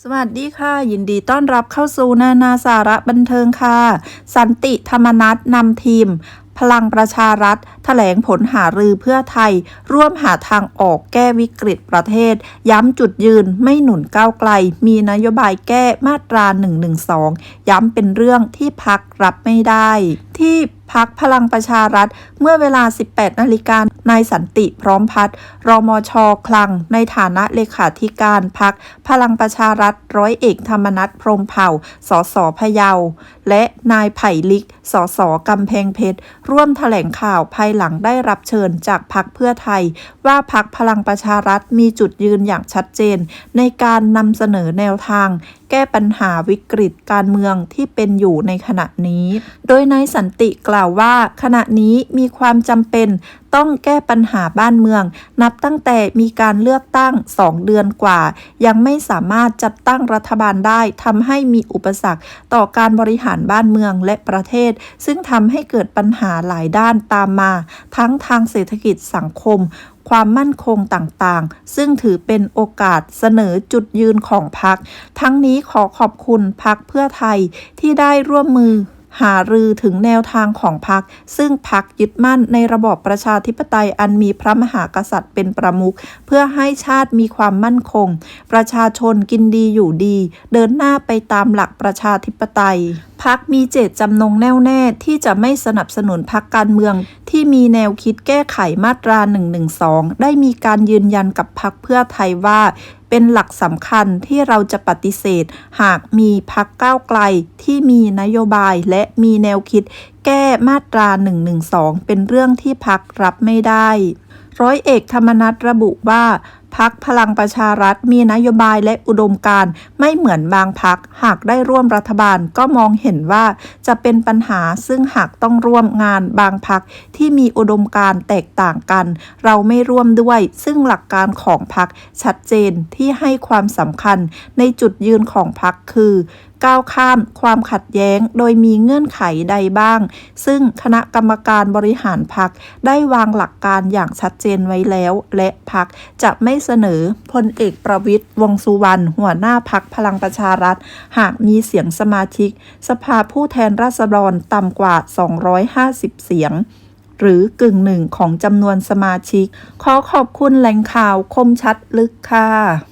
สวัสดีค่ะ ยินดีต้อนรับเข้าสู่นานาสาระบันเทิงค่ะ สันติธรรมนัฐนำทีม พลังประชารัฐแถลงผลหารือเพื่อไทย ร่วมหาทางออกแก้วิกฤตประเทศ ย้ำจุดยืนไม่หนุนก้าวไกล มีนโยบายแก้มาตรา 112 ย้ำเป็นเรื่องที่พักรับไม่ได้ ที่พักพลังประชารัฐ เมื่อเวลา 18 นาฬิกานายสันติพร้อมพัฒน์รมช คลัง ในฐานะเลขาธิการพักพลังประชารัฐร้อยเอกธรรมนัฐพรมเผ่า สสพะเยา และนายไผ่ลิก สสกำแพงเพชร ร่วมแถลงข่าวภายหลังได้รับเชิญจากพักเพื่อไทย ว่าพักพลังประชารัฐมีจุดยืนอย่างชัดเจน ในการนำเสนอแนวทาง แก้ปัญหาวิกฤตการเมืองที่เป็นอยู่ในขณะนี้ โดยนายสันติกล่าวว่า ขณะนี้มีความจำเป็นต้องแก้ปัญหาบ้านเมือง นับตั้งแต่มีการเลือกตั้ง 2 เดือนกว่า ยังไม่สามารถจัดตั้งรัฐบาลได้ทำให้มีอุปสรรคต่อการบริหารบ้านเมืองและประเทศ ซึ่งทำให้เกิดปัญหาหลายด้านตามมาทั้งทางเศรษฐกิจสังคม ความมั่นคงต่างๆ ซึ่งถือเป็นโอกาสเสนอจุดยืนของพรรคทั้งนี้ขอขอบคุณพรรคเพื่อไทยที่ได้ร่วมมือหารือถึงแนวทางของพรรคซึ่งพรรคยึดมั่นในระบอบประชาธิปไตยอันมีพระมหากษัตริย์เป็นประมุขเพื่อให้ชาติมีความมั่นคง ประชาชนกินดีอยู่ดี เดินหน้าไปตามหลักประชาธิปไตย พักมีเจตจำนงแน่วแน่ที่จะไม่สนับสนุนพักการเมือง ที่มีแนวคิดแก้ไขมาตรา 112 ได้มีการยืนยันกับพักเพื่อไทยว่าเป็นหลักสำคัญที่เราจะปฏิเสธ หากมีพักก้าวไกลที่มีนโยบายและมีแนวคิด แก้มาตรา 112 เป็นเรื่องที่พักรับไม่ได้ ร้อยเอกธรรมนัฐระบุว่า พักพลังประชารัฐมีนโยบายและอุดมการณ์ไม่เหมือนบางพัก หากได้ร่วมรัฐบาลก็มองเห็นว่าจะเป็นปัญหาซึ่งหากต้องร่วมงานบางพักที่มีอุดมการณ์แตกต่างกัน เราไม่ร่วมด้วย ซึ่งหลักการของพักชัดเจนที่ให้ความสำคัญในจุดยืนของพักคือ ก้าวข้ามความขัดแย้ง โดยมีเงื่อนไขใดบ้าง ซึ่งคณะกรรมการบริหารพักได้วางหลักการอย่างชัดเจนไว้แล้ว และพักจะไม่เสนอพลเอกประวิตยวงสุวรรณหัวหน้าพักพลังประชารัฐ หากมีเสียงสมาชิก สภาผู้แทนราษฎรต่ำกว่า 250 เสียงหรือกึ่งหนึ่งของจำนวนสมาชิก ขอขอบคุณแหล่งข่าวคมชัดลึกค่ะ